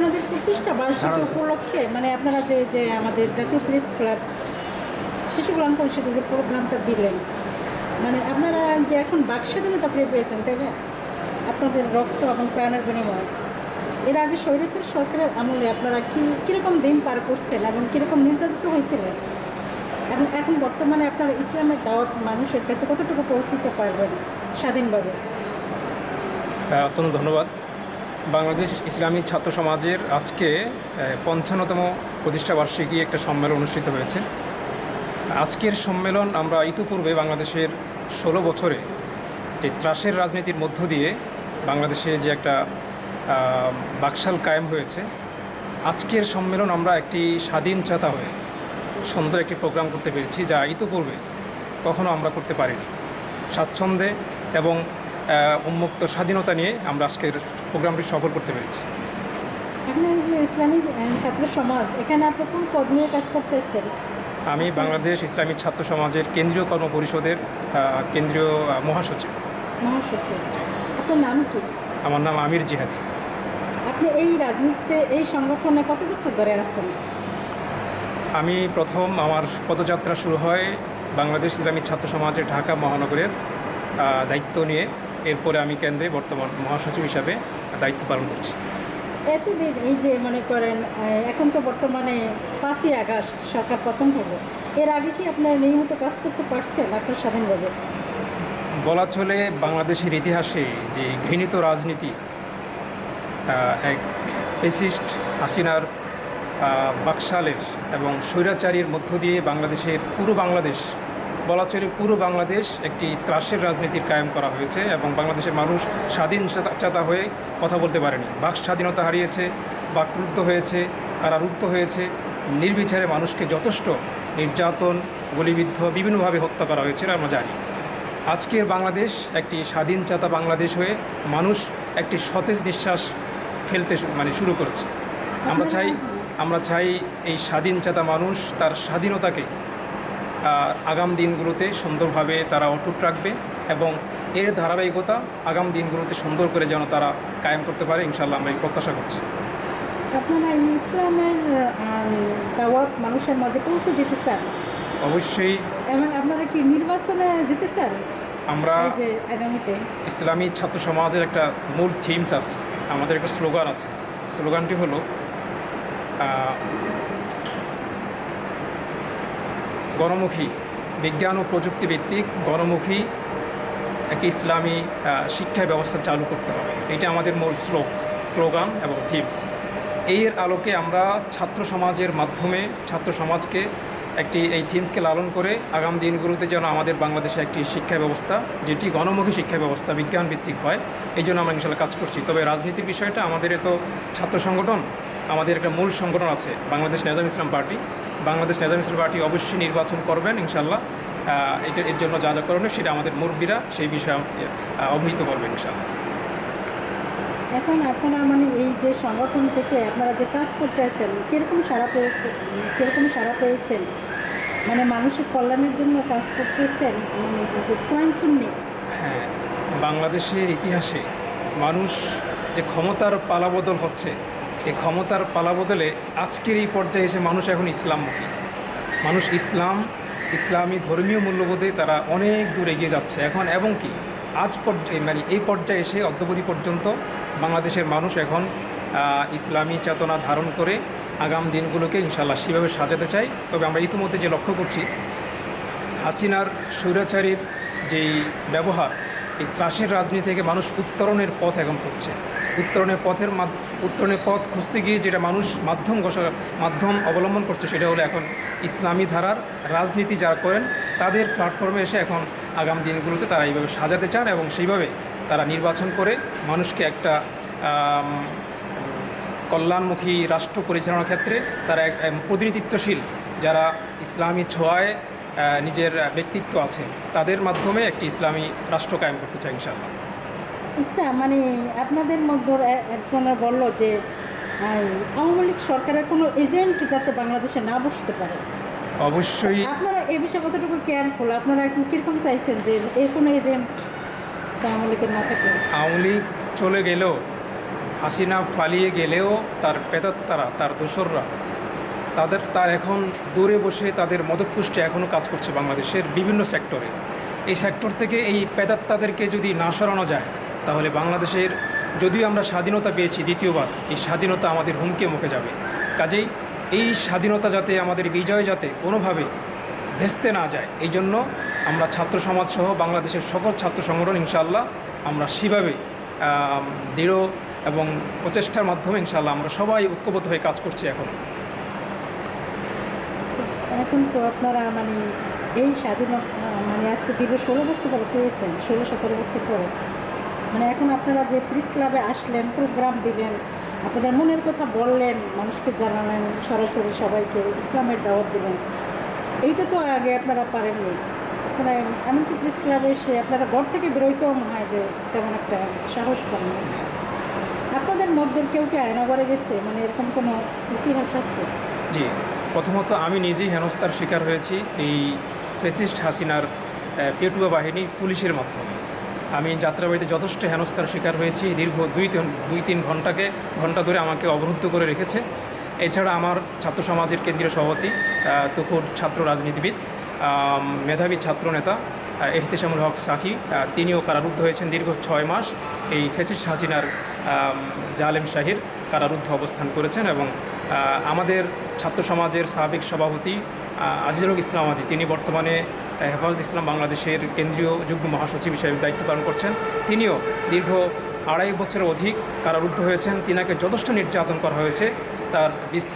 আপনাদের প্রতিষ্ঠা বার্ষিকী উপলক্ষে মানে আপনারা যে যে আমাদের জাতীয় প্রেস ক্লাব শিশু কল্যাণ পরিষদের যে প্রোগ্রামটা দিলেন মানে আপনারা যে এখন বাক স্বাধীনতা পেয়ে পেয়েছেন তাই না? আপনাদের রক্ত এবং প্রাণের বিনিময়। এর আগে স্বৈরাচার সরকারের আমলে আপনারা কি কীরকম দিন পার করছেন এবং কীরকম নির্যাতিত হয়েছিলেন? এবং এখন বর্তমানে আপনারা ইসলামের দাওয়াত মানুষের কাছে কতটুকু পৌঁছতে পারবেন স্বাধীনভাবে? হ্যাঁ, অত্যন্ত ধন্যবাদ। বাংলাদেশ ইসলামী ছাত্র সমাজের আজকে পঞ্চান্নতম প্রতিষ্ঠাবার্ষিকী একটা সম্মেলন অনুষ্ঠিত হয়েছে। আজকের সম্মেলন আমরা ইতিপূর্বে বাংলাদেশের ষোলো বছরে যে ত্রাসের রাজনীতির মধ্য দিয়ে বাংলাদেশে যে একটা বাকশাল কায়েম হয়েছে, আজকের সম্মেলন আমরা একটি স্বাধীন চাতা হয়ে সুন্দর একটি প্রোগ্রাম করতে পেরেছি যা ইতিপূর্বে কখনো আমরা করতে পারিনি। স্বাচ্ছন্দ্যে এবং উন্মুক্ত স্বাধীনতা নিয়ে আমরা আজকের প্রোগ্রামটি সফল করতে পেরেছি। এখন এই ইসলামী ছাত্র সমাজ এখানে আপনি কোন পদ নিয়ে কাজ করতেছেন আমি বাংলাদেশ ইসলামী ছাত্র সমাজের কেন্দ্রীয় কর্ম পরিষদের কেন্দ্রীয় মহাসচিব। মহাসচিব। আপনার নাম কি? আমার নাম আমির জিহাদি। আপনি এই রাজনীতিতে এই সংগঠনে কত বছর ধরে আছেন? আমি প্রথম আমার পদযাত্রা শুরু হয় বাংলাদেশ ইসলামী ছাত্র সমাজের ঢাকা মহানগরের দায়িত্ব নিয়ে। এরপরে আমি কেন্দ্রে বর্তমান মহাসচিব হিসাবে দায়িত্ব পালন করছি। এতদিন এই যে মনে করেন এখন তো বর্তমানে পাঁচই আগস্ট সরকার প্রথম হলো এর আগে কি আপনারা নিয়মিত কাজ করতে পারছেন আপনার স্বাধীনভাবে? বলা চলে বাংলাদেশের ইতিহাসে যে ঘৃণিত রাজনীতি এক পেসিস্ট হাসিনার বাকশালের এবং স্বৈরাচারীর মধ্য দিয়ে বাংলাদেশের পুরো বাংলাদেশ বলা চলে পুরো বাংলাদেশ একটি ত্রাসের রাজনীতির কায়েম করা হয়েছে এবং বাংলাদেশের মানুষ স্বাধীন চেতা- হয়ে কথা বলতে পারেনি। বাক স্বাধীনতা হারিয়েছে বাকরুদ্ধ হয়েছে কারারুদ্ধ হয়েছে, নির্বিচারে মানুষকে যথেষ্ট নির্যাতন, গুলিবিদ্ধ, বিভিন্নভাবে হত্যা করা হয়েছিল আমরা জানি। আজকের বাংলাদেশ একটি স্বাধীন চেতা বাংলাদেশ হয়ে মানুষ একটি সতেজ নিঃশ্বাস ফেলতে মানে শুরু করেছে। আমরা চাই আমরা চাই এই স্বাধীন চেতা মানুষ তার স্বাধীনতাকে আগাম দিনগুলোতে সুন্দরভাবে তারা অটুট রাখবে এবং এর ধারাবাহিকতা আগাম দিনগুলোতে সুন্দর করে যেন তারা কায়েম করতে পারে ইনশাল্লাহ আমরা এই প্রত্যাশা করছি। আপনারা ইসলামের দাওয়াত মানুষের মাঝে পৌঁছে দিতে চান? অবশ্যই। আপনারা কি নির্বাচনে যেতে চান? আমরা ইসলামী ছাত্র সমাজের একটা মূল থিমস আছে আমাদের একটা স্লোগান আছে। স্লোগানটি হলো গণমুখী বিজ্ঞান ও প্রযুক্তিভিত্তিক গণমুখী একটি ইসলামী শিক্ষা ব্যবস্থা চালু করতে হবে। এটা আমাদের মূল শ্লোক, স্লোগান এবং থিমস। এর আলোকে আমরা ছাত্র সমাজের মাধ্যমে, ছাত্র সমাজকে একটি, এই থিমসকে লালন করে আগাম দিনগুলোতে যেন আমাদের বাংলাদেশে একটি শিক্ষা ব্যবস্থা, যেটি গণমুখী শিক্ষা ব্যবস্থা বিজ্ঞান ভিত্তিক হয়, এই জন্য আমরা ইনশাল্লাহ কাজ করছি। তবে রাজনীতির বিষয়টা আমাদের তো ছাত্র সংগঠন আমাদের একটা মূল সংগঠন আছে বাংলাদেশ নেজাম ইসলাম পার্টি। বাংলাদেশ নেজাম ইসলাম পার্টি অবশ্যই নির্বাচন করবেন ইনশাল্লাহ। এটা এর জন্য যা যা করণীয় সেটা আমাদের মুরব্বীরা সেই বিষয়ে আহ, অবহিত করবেন ইনশাল্লাহ। এখন আপনারা মানে এই যে সংগঠন থেকে আপনারা যে কাজ করতে আছেন কীরকম সারা পেয়ে কীরকম সারা পেয়েছেন? মানে মানুষের কল্যাণের জন্য কাজ করতেছেন? মানে যে কোরআন শুননি হ্যাঁ বাংলাদেশের ইতিহাসে মানুষ যে ক্ষমতার পালাবদল হচ্ছে এই ক্ষমতার পালা বদলে আজকের এই পর্যায়ে এসে মানুষ এখন ইসলামমুখী। মানুষ ইসলাম, ইসলামী ধর্মীয় মূল্যবোধে তারা অনেক দূর এগিয়ে যাচ্ছে। এখন এবং কি? আজ পর্যায়ে মানে এই পর্যায়ে এসে অদ্যবধি পর্যন্ত বাংলাদেশের মানুষ এখন ইসলামী চেতনা ধারণ করে আগাম দিনগুলোকে ইনশাল্লাহ সেভাবে সাজাতে চাই তবে আমরা ইতিমধ্যে যে লক্ষ্য করছি, হাসিনার স্বৈরাচারীর যেই ব্যবহার, এই ত্রাসের রাজনীতি থেকে মানুষ উত্তরণের পথ এখন খুঁজছে। উত্তরণের পথের উত্তরণের পথ খুঁজতে গিয়ে যেটা মানুষ মাধ্যম মাধ্যম অবলম্বন করছে সেটা হলো এখন ইসলামী ধারার রাজনীতি যারা করেন, তাদের প্ল্যাটফর্মে এসে এখন আগাম দিনগুলোতে তারা এইভাবে সাজাতে চান এবং সেইভাবে তারা নির্বাচন করে মানুষকে একটা কল্যাণমুখী রাষ্ট্র পরিচালনার ক্ষেত্রে তারা এক প্রতিনিধিত্বশীল যারা ইসলামী ছোঁয়ায় নিজের ব্যক্তিত্ব আছে, তাদের মাধ্যমে একটি ইসলামী রাষ্ট্র কায়েম করতে চাই ইনশাআল্লাহ। আচ্ছা মানে আপনাদের মধ্যে এ- একজনের বলল যে আওয়ামী লীগ সরকারের কোনো এজেন্ট যাতে বাংলাদেশে না বসতে পারে। অবশ্যই। আপনারা এ বিষয়ে কতটুকু কেয়ারফুল আপনারা এখন কীরকম চাইছেন যে এর কোনো এজেন্ট আওয়ামী লীগের না থাকে আওয়ামী লীগ চলে গেলেও হাসিনা পালিয়ে গেলেও তার পেতাত্তারা তার দোসররা তাদের তার এখন দূরে বসে তাদের মদতপুষ্টে এখনও কাজ করছে বাংলাদেশের বিভিন্ন সেক্টরে এই সেক্টর থেকে এই পেদাত্তাদেরকে যদি না সরানো যায় তাহলে বাংলাদেশের যদিও আমরা স্বাধীনতা পেয়েছি দ্বিতীয়বার, এই স্বাধীনতা আমাদের হুমকে মুখে যাবে। কাজেই এই স্বাধীনতা যাতে আমাদের বিজয় যাতে কোনোভাবে ভেস্তে না যায়, এই জন্য আমরা ছাত্র সমাজ সহ বাংলাদেশের সকল ছাত্র সংগঠন ইনশাআল্লাহ আমরা সেভাবে দৃঢ় এবং প্রচেষ্টার মাধ্যমে ইনশাআল্লাহ আমরা সবাই ঐক্যবদ্ধ হয়ে কাজ করছি এখন। এখন তো আপনারা মানে এই স্বাধীনতা মানে আজকে দীর্ঘ ষোলো বছর পরে পেয়েছেন, ষোলো সতেরো বছর পরে। মানে এখন আপনারা যে প্রিস ক্লাবে আসলেন প্রোগ্রাম দিলেন, আপনাদের মনের কথা বললেন, মানুষকে জানালেন, সরাসরি সবাইকে ইসলামের দাওয়াত দিলেন, এইটা তো আগে আপনারা পারেননি। আপনারা এমনকি প্রিস ক্লাবে এসে আপনারা ঘর থেকে বেরোইতেও মনে হয় যে তেমন একটা সাহস পান। আপনাদের মধ্যে কেউ কি আয়নাগরে গেছে? মানে এরকম কোনো ইতিহাস আছে? জি, প্রথমত আমি নিজেই হেনস্থার শিকার হয়েছি এই ফেসিস্ট হাসিনার পেটুয়া বাহিনী পুলিশের মাধ্যমে। আমি যাত্রাবাড়িতে যথেষ্ট হেনস্থার শিকার হয়েছি। দীর্ঘ দুই তিন- দুই তিন ঘন্টাকে ঘণ্টা ধরে আমাকে অবরুদ্ধ করে রেখেছে। এছাড়া আমার ছাত্র সমাজের কেন্দ্রীয় সভাপতি তুখুর ছাত্র রাজনীতিবিদ মেধাবী ছাত্রনেতা আহ, এহতেশামুল হক সাকি তিনিও কারারুদ্ধ হয়েছেন দীর্ঘ ছয় মাস। এই ফেসিস্ট হাসিনার জালেম শাহির কারারুদ্ধ অবস্থান করেছেন এবং আমাদের ছাত্র সমাজের সাবেক সভাপতি আজিজুল ইসলাম ইসলামাদি তিনি বর্তমানে হেফাজত ইসলাম বাংলাদেশের কেন্দ্রীয় যুগ্ম মহাসচিব হিসেবে দায়িত্ব পালন করছেন। তিনিও দীর্ঘ আড়াই বছরের অধিক কারারুদ্ধ হয়েছেন। তিনাকে যথেষ্ট নির্যাতন করা হয়েছে। তার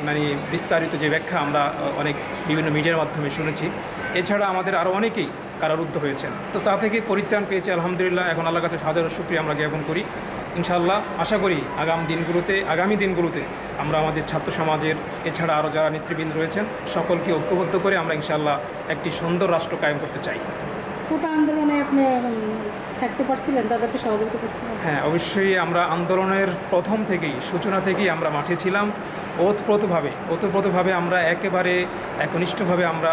মানে বিস্তারিত যে ব্যাখ্যা আমরা অনেক বিভিন্ন মিডিয়ার মাধ্যমে শুনেছি। এছাড়া আমাদের আরও অনেকেই কারারুদ্ধ হয়েছেন। তো তা থেকে পরিত্রাণ পেয়েছে, আলহামদুলিল্লাহ। এখন আল্লাহর কাছে হাজারো শুক্রিয়া আমরা জ্ঞাপন করি। ইনশাআল্লাহ আশা করি আগাম দিনগুলোতে আগামী দিনগুলোতে আমরা আমাদের ছাত্র সমাজের এছাড়া আরও যারা নেতৃবৃন্দ রয়েছেন সকলকে ঐক্যবদ্ধ করে আমরা ইনশাল্লাহ একটি সুন্দর রাষ্ট্র কায়েম করতে চাই। কোটা আন্দোলনে আপনি থাকতে পারছিলেন তাদেরকে সহযোগিতা করছিলেন? হ্যাঁ অবশ্যই আমরা আন্দোলনের প্রথম থেকেই সূচনা থেকেই আমরা মাঠে ছিলাম। ওতপ্রোতভাবে ওতপ্রোতভাবে আমরা একেবারে একনিষ্ঠভাবে আমরা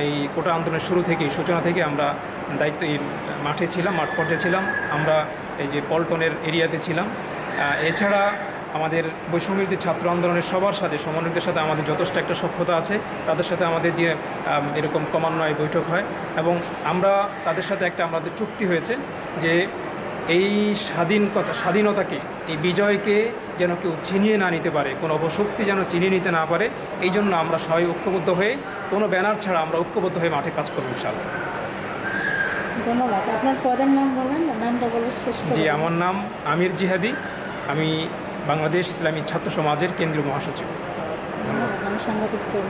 এই কোটা আন্দোলনের শুরু থেকেই, সূচনা থেকে আমরা দায়িত্ব মাঠে ছিলাম, মাঠ পর্যায়ে ছিলাম। আমরা এই যে পল্টনের এরিয়াতে ছিলাম। এছাড়া আমাদের বৈষম্যবিরোধী ছাত্র আন্দোলনের সবার সাথে, সমন্বয়কদের সাথে আমাদের যথেষ্ট একটা সক্ষতা আছে। তাদের সাথে আমাদের দিয়ে এরকম ক্রমান্বয়ে বৈঠক হয়। এবং আমরা তাদের সাথে একটা আমাদের চুক্তি হয়েছে যে এই স্বাধীনতা স্বাধীনতাকে এই বিজয়কে যেন কেউ ছিনিয়ে না নিতে পারে কোনো অপশক্তি যেন চিনিয়ে নিতে না পারে এই জন্য আমরা সবাই ঐক্যবদ্ধ হয়ে কোনো ব্যানার ছাড়া আমরা ঐক্যবদ্ধ হয়ে মাঠে কাজ করব ইনশাআল্লাহ। ধন্যবাদ। আপনার পদের নাম বলেন নামটা বলে শেষ জি আমার নাম আমির জিহাদি। আমি বাংলাদেশ ইসলামী ছাত্র সমাজের কেন্দ্রীয় মহাসচিব। ধন্যবাদ।